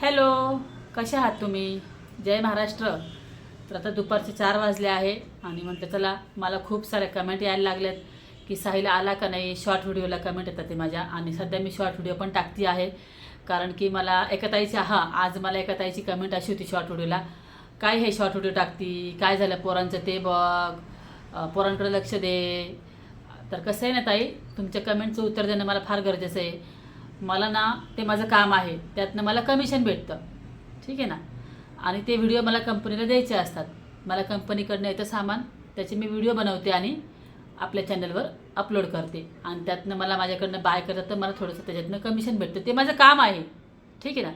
Hello कसे आहात तुम्ही? जय महाराष्ट्र. तर आता दुपारचे चार वाजले आहे आणि म्हटलं चला मला खूप साऱ्या कमेंट यायला लागल्यात की साहिल आला का नाही? शॉर्ट व्हिडिओला कमेंट येतात ते माझ्या. आणि सध्या मी शॉर्ट व्हिडिओ पण टाकते आहे. कारण की मला एका ताईची हां आज मला एका ताईची कमेंट अशी होती शॉर्ट व्हिडिओला काय हे शॉर्ट व्हिडिओ टाकती? काय झालं पोरांचं? ते बघ. पोरांकडे लक्ष दे. तर कसं आहे ना ताई? तुमच्या कमेंटचं उत्तर देणं मला फार गरजेचं आहे. मला ना ते माझं काम आहे. त्यातनं मला कमिशन भेटतं. ठीक आहे ना? आणि ते व्हिडिओ मला कंपनीला द्यायचे असतात. मला कंपनीकडनं येतं सामान त्याचे मी व्हिडिओ बनवते आणि आपल्या चॅनलवर अपलोड करते. आणि त्यातनं मला माझ्याकडनं बाय करतात तर मला थोडंसं त्याच्यातनं कमिशन भेटतं. ते माझं काम आहे. ठीक आहे ना?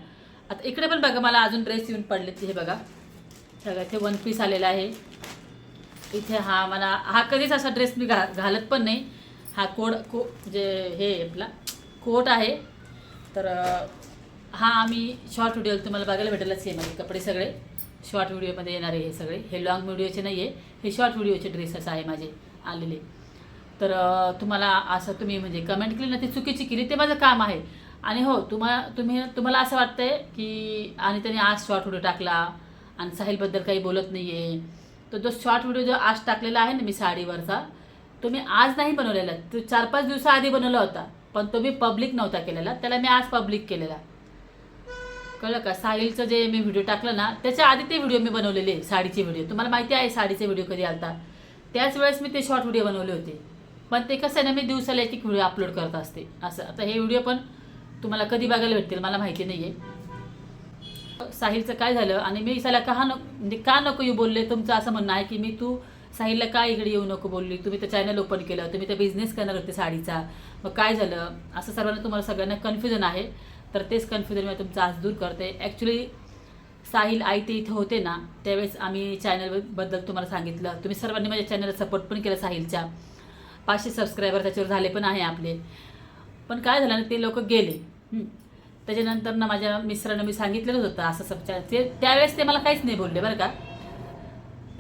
आता इकडे पण बघा मला अजून ड्रेस येऊन पडले हे बघा. सगळं इथे वन पीस आलेला आहे. इथे हा मला हा कधीच असा ड्रेस मी घा घालत पण नाही. हा कोड को जे हे आपला कोट आहे. तर हा आम्ही शॉर्ट व्हिडिओ तुम्हाला बघायला भेटेलच हे आहे म्हणजे कपडे सगळे. शॉर्ट व्हिडिओमध्ये येणारे हे सगळे. हे लॉंग व्हिडिओचे नाही आहे हे शॉर्ट व्हिडिओचे ड्रेसेस आहे माझे आलेले. तर तुम्हाला असं तुम्ही म्हणजे कमेंट केली ना ती चुकीची केली ते माझं काम आहे. आणि हो तुम्हाला तुम्ही तुम्हाला असं वाटतं आहे की आणि त्याने आज शॉर्ट व्हिडिओ टाकला आणि साहिलबद्दल काही बोलत नाही आहे तर जो शॉर्ट व्हिडिओ जो आज टाकलेला आहे ना मी साडीवरचा तो मी आज नाही बनवलेला. तो चार पाच दिवसाआधी बनवला होता. पण तो मी पब्लिक नव्हता केलेला. त्याला मी आज पब्लिक केलेला. कळलं का? साहिलचं जे मी व्हिडिओ टाकलं ना त्याच्या आधी ते व्हिडिओ मी बनवलेले साडीचे व्हिडिओ तुम्हाला माहिती आहे साडीचे व्हिडिओ कधी आलता? त्याच वेळेस मी ते शॉर्ट व्हिडिओ बनवले होते. पण ते कसं आहे ना मी दिवसाला एक एक व्हिडिओ अपलोड करत असते. असं. आता हे व्हिडिओ पण तुम्हाला कधी बघायला भेटतील मला माहिती नाही आहे साहिलचं काय झालं? आणि मी साला का नको म्हणजे का नको येऊ बोलले? तुमचं असं म्हणणं आहे की मी तू साहिलला का इकडे येऊ नको बोलली? तुम्ही तर चॅनल ओपन केलं तुम्ही तर बिझनेस करणार होते साडीचा. मग काय झालं? असं सर्वांना तुम्हाला सगळ्यांना कन्फ्युजन आहे. तर तेच कन्फ्युजन मी तुमचं आज दूर करते. ॲक्च्युली साहिल आई ते इथं होते ना त्यावेळेस आम्ही चॅनलबद्दल तुम्हाला सांगितलं. तुम्ही सर्वांनी माझ्या चॅनलला सपोर्ट पण केला साहिलच्या. पाचशे सबस्क्रायबर त्याच्यावर झाले पण आहे आपले. पण काय झालं ना ते लोक गेले. त्याच्यानंतर ना माझ्या मिस्टरांना मी सांगितलेलंच होतं असं सब ते त्यावेळेस ते मला काहीच नाही बोलले बरं का?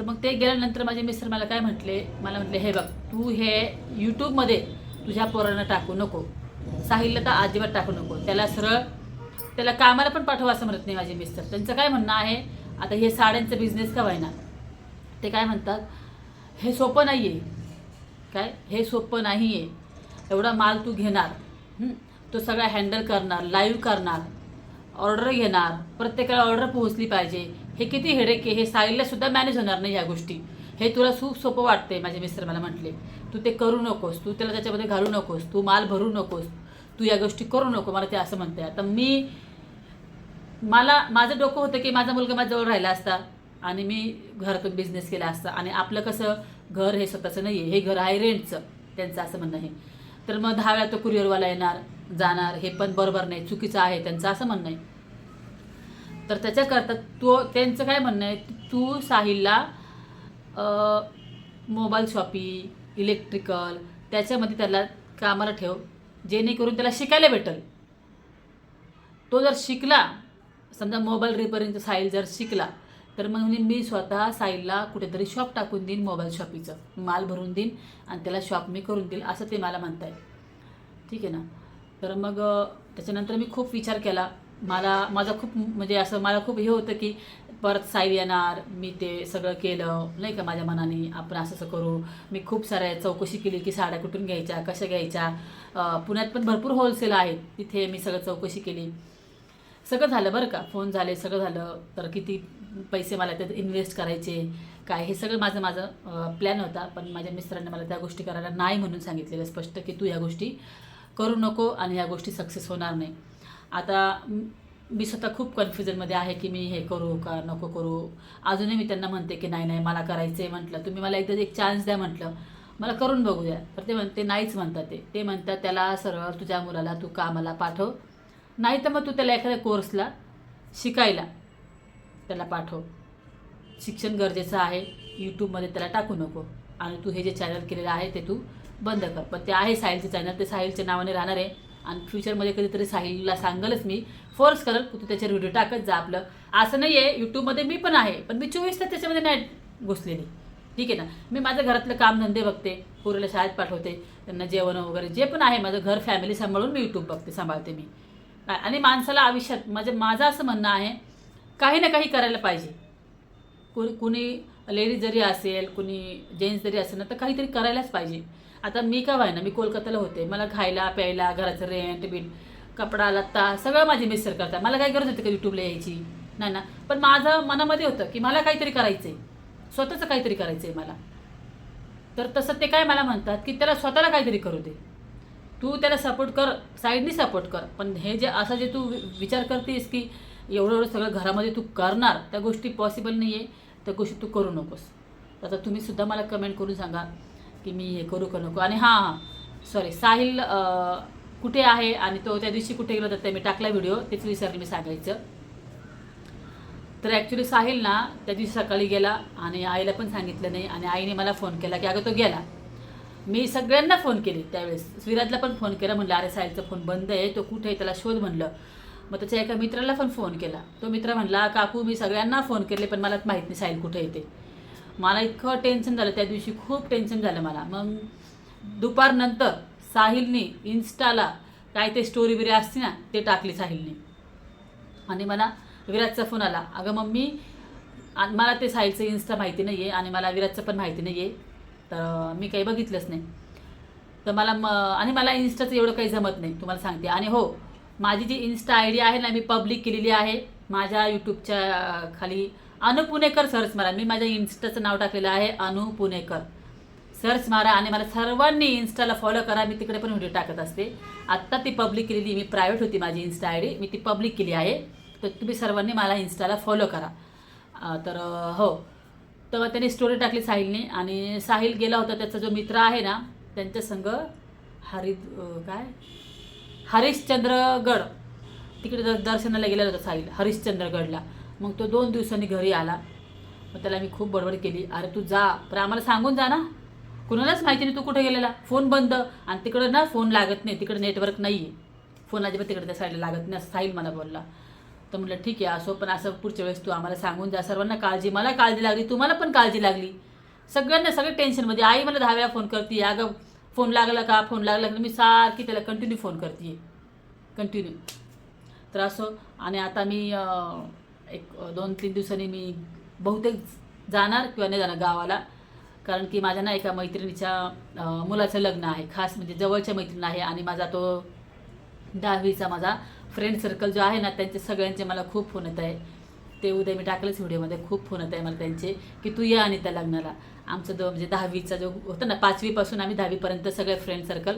तर मग ते गेल्यानंतर माझे मिस्टर मला काय म्हटले? मला म्हटले हे बघ तू हे यूट्यूबमध्ये तुझ्या पोरांना टाकू नको. साहिलला तर अजिबात टाकू नको. त्याला सरळ त्याला कामाला पण पाठवा असं म्हणत नाही माझे मिस्टर. त्यांचं काय म्हणणं आहे आता हे साड्यांचं बिझनेस का व्हायना? ते काय म्हणतात हे सोपं नाही आहे काय? हे सोपं नाही आहे एवढा माल तू घेणार तो सगळा हँडल करणार लाईव्ह करणार ऑर्डर घेणार प्रत्येकाला ऑर्डर पोहोचली पाहिजे. हे किती हेडेक आहे? हे साईलला सुद्धा मॅनेज होणार नाही या गोष्टी. हे तुला खूप सोपं वाटते माझे मिस्टर मला म्हटले. तू ते करू नकोस तू त्याला त्याच्यामध्ये घालू नकोस तू माल भरू नकोस तू या गोष्टी करू नको मला ते असं म्हणते आता मी मला माझं डोकं होतं की माझा मुलगा माझ्याजवळ राहिला असता आणि मी घरातून बिझनेस केला असता. आणि आपलं कसं घर हे स्वतःचं नाही आहे हे घर आहे रेंटचं त्यांचं असं म्हणणं आहे. तर मग दहा वेळा तो कुरिअरवाला येणार जाणार हे पण बरोबर नाही चुकीचं आहे त्यांचं असं म्हणणं आहे. तर त्याच्याकरता तो त्यांचं काय म्हणणं आहे तू साहिलला मोबाईल शॉपी इलेक्ट्रिकल त्याच्यामध्ये त्याला कामाला ठेव जेणेकरून त्याला शिकायला भेटेल. तो जर शिकला समजा मोबाईल रिपेअरिंगचा साहिल जर शिकला तर मग म्हणजे मी स्वतः साहिलला कुठेतरी शॉप टाकून देईन मोबाईल शॉपीचं. माल भरून देईन आणि त्याला शॉप मी करून देईल असं ते मला म्हणताय ठीक आहे ना? तर मग त्याच्यानंतर मी खूप विचार केला. मला माझा खूप म्हणजे असं मला खूप हे होतं की परत साई येणार मी ते सगळं केलं नाही का माझ्या मनाने आपण असं असं करू. मी खूप साऱ्या चौकशी केली की साड्या कुठून घ्यायच्या कशा घ्यायच्या. पुण्यात पण भरपूर होलसेल आहेत तिथे मी सगळं चौकशी केली. सगळं झालं बरं का फोन झाले सगळं झालं. तर किती पैसे मला त्यात इन्व्हेस्ट करायचे काय हे सगळं माझं माझं प्लॅन होता. पण माझ्या मिस्टरांनी मला त्या गोष्टी करायला नाही म्हणून सांगितलेलं स्पष्ट की तू ह्या गोष्टी करू नको आणि ह्या गोष्टी सक्सेस होणार नाही. आता मी स्वतः खूप कन्फ्युजनमध्ये आहे की मी हे करू का नको करू. अजूनही मी त्यांना म्हणते की नाही नाही मला करायचं आहे म्हटलं. तुम्ही मला एकदा एक चान्स द्या म्हटलं. मला करून बघू द्या. तर ते म्हणते नाहीच म्हणतात ते. ते म्हणतात त्याला सरळ तुझ्या मुलाला तू कामाला पाठव. नाही तर मग तू त्याला एखाद्या कोर्सला शिकायला त्याला पाठव. शिक्षण गरजेचं आहे. यूट्यूबमध्ये त्याला टाकू नको. आणि तू हे जे चॅनल केलेलं आहे ते तू बंद कर. पण ते आहे साहिलचे चॅनल ते साहिलच्या नावाने राहणार आहे. आणि फ्युचरमध्ये कधीतरी साहिलला सांगलच मी फोर्स करत तू त्याच्यावर व्हिडिओ टाकत जा आपलं. असं नाही आहे यूट्यूबमध्ये मी पण आहे पण मी चोवीस तास त्याच्यामध्ये नाही घुसलेली. ठीक आहे ना? मी माझं घरातलं कामधंदे बघते पोरीला शाळेत पाठवते त्यांना जेवण वगैरे जे पण आहे माझं घर फॅमिली सांभाळून मी यूट्यूब बघते सांभाळते मी. आणि माणसाला आयुष्यात म्हणजे माझं असं म्हणणं आहे काही ना काही करायला पाहिजे. कुणी कुणी लेडीज जरी असेल कुणी जेंट्स जरी असेल ना तर काहीतरी करायलाच पाहिजे. आता मी का व्हायना? मी कोलकात्याला होते. मला खायला प्यायला घराचं रेंट बिन कपडा लत्ता सगळं माझे मिस्टर करतात. मला काय गरज होती का यूट्यूबला यायची? नाही ना. पण माझं मनामध्ये होतं की मला काहीतरी करायचं आहे स्वतःचं काहीतरी करायचं आहे मला. तर तसं ते काय मला म्हणतात की त्याला स्वतःला काहीतरी करू दे. तू त्याला सपोर्ट कर साईडनी सपोर्ट कर. पण हे जे असं जे तू विचार करतेस की एवढं एवढं सगळं घरामध्ये तू करणार त्या गोष्टी पॉसिबल नाही आहे त्या गोष्टी तू करू नकोस. आता तुम्ही सुद्धा मला कमेंट करून सांगा. की मी हे करू का नको? आणि हां हां. सॉरी साहिल कुठे आहे? आणि तो त्या दिवशी कुठे गेला होता ते मी टाकला व्हिडिओ तेच विसरले मी सांगायचं. तर ॲक्च्युली साहिल ना त्या दिवशी सकाळी गेला आणि आईला पण सांगितलं नाही आणि आईने मला फोन केला की अगं तो गेला. मी सगळ्यांना फोन केले त्यावेळेस. विराजला पण फोन केला म्हणलं अरे साहिलचा फोन बंद आहे तो कुठे आहे? त्याला शोध म्हणलं. मग त्याच्या एका मित्राला पण फोन केला. तो मित्र म्हणला काकू मी सगळ्यांना फोन केले पण मला माहीत नाही साहिल कुठे येते मला इतकं टेन्शन झालं. त्या दिवशी खूप टेन्शन झालं मला. मग दुपारनंतर साहिलने इन्स्टाला काय ते स्टोरी बिरी असते ना ते टाकली साहिलने. आणि मला विराजचा फोन आला. अगं मम्मी मला ते साहिलचं इन्स्टा माहिती नाही आहे आणि मला विराजचं पण माहिती नाही आहे तर मी काही बघितलंच नाही. तर मला म आणि मला इन्स्टाचं एवढं काही जमत नाही तुम्हाला सांगते. आणि हो माझी जी इन्स्टा आय डी आहे ना मी पब्लिक केलेली आहे. माझ्या यूट्यूबच्या खाली अनु पुणेकर सर्च मारा मी माझ्या इन्स्टाचं नाव टाकलेलं आहे अनु पुणेकर. सर्च मारा आणि मला सर्वांनी इन्स्टाला फॉलो करा. मी तिकडे पण व्हिडिओ टाकत असते. आत्ता ती पब्लिक केलेली मी प्रायव्हेट होती माझी इन्स्टा आय डी मी ती पब्लिक केली आहे. तर तुम्ही सर्वांनी मला इन्स्टाला फॉलो करा. तर हो. तर त्याने स्टोरी टाकली साहिलने आणि साहिल गेला होता. त्याचा जो मित्र आहे ना त्यांच्या संग हरि काय? हरिश्चंद्रगड. तिकडे दर्शनाला गेलेला होता साहिल हरिश्चंद्रगडला. मग तो दोन दिवसांनी घरी आला. मग त्याला मी खूप बडबड केली. अरे तू जा. पण आम्हाला सांगून जा ना. कुणालाच माहिती नाही तू कुठे गेलेला. फोन बंद. आणि तिकडं ना फोन लागत नाही. तिकडे नेटवर्क नाही आहे फोन अजिबात तिकडे त्या साईडला लागत नाही. असं साहिल मला बोलला. तर म्हटलं ठीक आहे असो. पण असं पुढच्या वेळेस तू आम्हाला सांगून जा. सर्वांना काळजी. मला काळजी लागली. तुम्हाला पण काळजी लागली. सगळ्यांना सगळे टेन्शनमध्ये. आई मला दहा वेळा फोन करते. अगं फोन लागला का? फोन लागला का? मी सारखी त्याला कंटिन्यू फोन करते कंटिन्यू तर असो. आणि आता मी एक दोन तीन दिवसांनी मी बहुतेक जाणार किंवा नाही जाणार गावाला. कारण की माझ्या ना एका मैत्रिणीच्या मुलाचं लग्न आहे. खास म्हणजे जवळच्या मैत्रीण आहे आणि माझा तो दहावीचा माझा फ्रेंड सर्कल जो आहे ना त्यांचे सगळ्यांचे मला खूप फोन येत आहे. ते उद्या मी टाकलंच व्हिडिओमध्ये खूप फोन येत आहे मला त्यांचे की तू ये आणि त्या लग्नाला. आमचं जो म्हणजे दहावीचा जो होतं ना पाचवीपासून आम्ही दहावीपर्यंत सगळे फ्रेंड सर्कल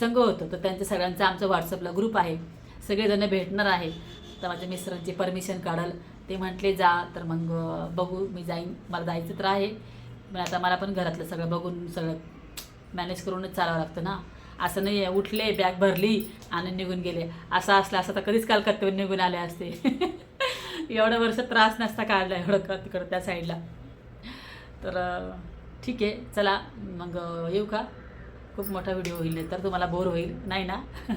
संघ होतो. तर त्यांच्या सगळ्यांचा आमचा व्हॉट्सअपला ग्रुप आहे. सगळेजण भेटणार आहे. तर माझ्या मिस्टरांची परमिशन काढाल. ते म्हटले जा तर मग बघू मी जाईन. मला जायचं तर आहे. पण आता मला पण घरातलं सगळं बघून सगळं मॅनेज करूनच चालावं लागतं ना. असं नाही आहे उठले बॅग भरली आणि निघून गेले. असं असलं असं तर कधीच कलकत्त्यावर निघून आले असते. एवढं वर्ष त्रास नसता काढला एवढं का तिकडं त्या साईडला तर ठीक आहे. चला मग येऊ का? खूप मोठा व्हिडिओ होईल तर तुम्हाला बोर होईल. नाही ना?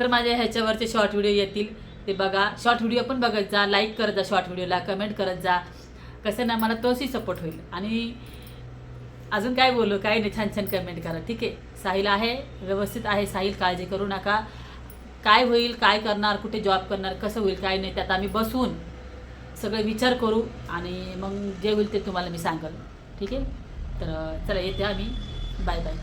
तर माझ्या ह्याच्यावरचे शॉर्ट व्हिडिओ येतील. ते बघा. शॉर्ट व्हिडिओ पण बघत जा लाईक करत जा शॉर्ट व्हिडिओला कमेंट करत जा. कसं ना मला तोही सपोर्ट होईल. आणि अजून काय बोलू? काय नाही. छान छान कमेंट करा. ठीक आहे? साहिल आहे. व्यवस्थित आहे. साहिल काळजी करू नका. काय होईल? काय करणार? कुठे जॉब करणार? कसं होईल? काय नाही? त्यात आम्ही बसून सगळे विचार करू. आणि मग जे होईल ते तुम्हाला मी सांगेल. ठीक आहे? तर चला येते आम्ही. Bye bye